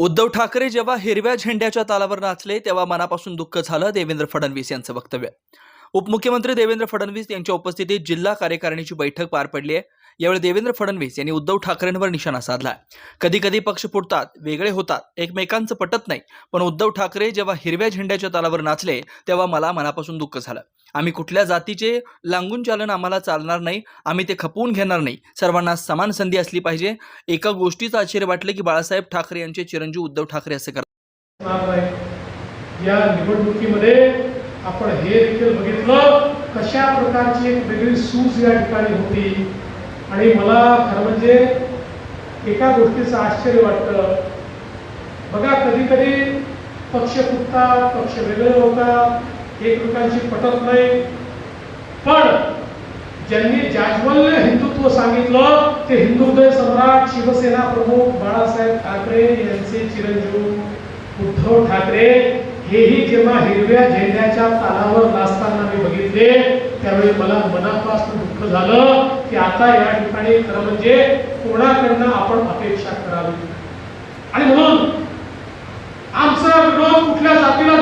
उद्धव ठाकरे जेव्हा हिरव्या झेंड्याच्या तालावर नाचले तेव्हा मनापासून दुःख झालं देवेंद्र फडणवीस यांचं वक्तव्य. उपमुख्यमंत्री देवेंद्र फडणवीस यांच्या उपस्थितीत जिल्हा कार्यकारिणीची बैठक पार पडली आहे. यावेळी देवेंद्र फडणवीस यांनी उद्धव ठाकरेंवर निशाणा साधला कधी कधी पक्ष फुटतात वेगळे होतात एकमेकांचं पटत नाही. पण उद्धव ठाकरे जेव्हा हिरव्या झेंड्याच्या तालावर नाचले तेव्हा मला मनापासून दुःख झालं. आम्ही कुठल्या जातीचे लांगून चालन आम्हाला चालणार नाही आम्ही ते खपवून घेणार नाही. सर्वांना समान संधी असली पाहिजे. एका गोष्टीचं आश्चर्य वाटलं की बाळासाहेब ठाकरे यांचे चिरंजीव उद्धव ठाकरे असं करतात. या निवडणुकीमध्ये आपण हे देखील बघितलं कशा प्रकारची एक वेगळी सूज या ठिकाणी होती. आणि मला खरं म्हणजे एका गोष्टीचं आश्चर्य वाटतं बघा कधी कधी पक्ष फुटतात पक्ष वेगळे होतात. एकमेकांशी पटत नाही. पण ज्यांनी जाज्वल्य हिंदुत्व सांगितलं ते हिंदुदय सम्राट शिवसेना प्रमुख बाळासाहेब ठाकरे यांचे चिरंजीव उद्धव ठाकरे हेही जेव्हा हिरव्या झेंड्याच्या तालावर नाचताना मी बघितले त्यावेळी मला मनापासून दुःख झालं की आता या ठिकाणी खरं म्हणजे कोणाकडनं आपण अपेक्षा करावी? आणि म्हणून आमचा विरोध कुठल्या जातीला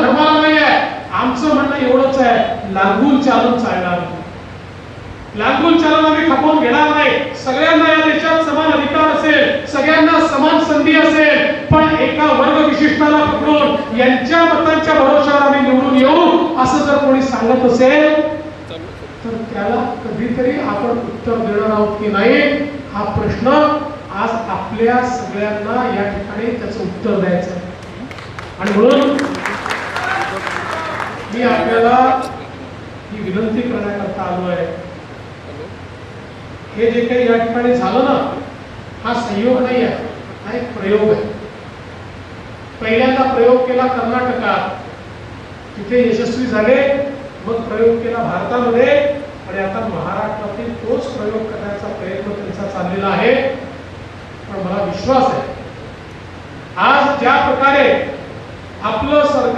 आमचं म्हणणं एवढंच आहे लागून चालून चालणार लागून चालून आम्ही खपवून घेणार नाही सगळ्यांना या देशात समान अधिकार असेल सगळ्यांना समान संधी असेल पण एका वर्ग विशिष्टाला पकडून यांच्या मतांच्या भरोशावर आम्ही निवडून येऊ असं जर कोणी सांगत असेल तर त्याला कधीतरी आपण उत्तर देणार आहोत की नाही हा प्रश्न आज आपल्या सगळ्यांना या ठिकाणी त्याचं उत्तर द्यायचं आहे. आणि म्हणून मी आपल्याला ही विनंती करण्याकरता आलो आहे हे जे काही या ठिकाणी झालं ना हा संयोग नाही आहे हा एक प्रयोग आहे. पहिल्यांदा प्रयोग केला कर्नाटकात. तिथे यशस्वी झाले मग प्रयोग केला भारतामध्ये आणि आता महाराष्ट्रातील तोच प्रयोग करण्याचा प्रयत्न त्यांचा चाललेला आहे. पण मला विश्वास आहे आज ज्या प्रकारे आपलं सरकार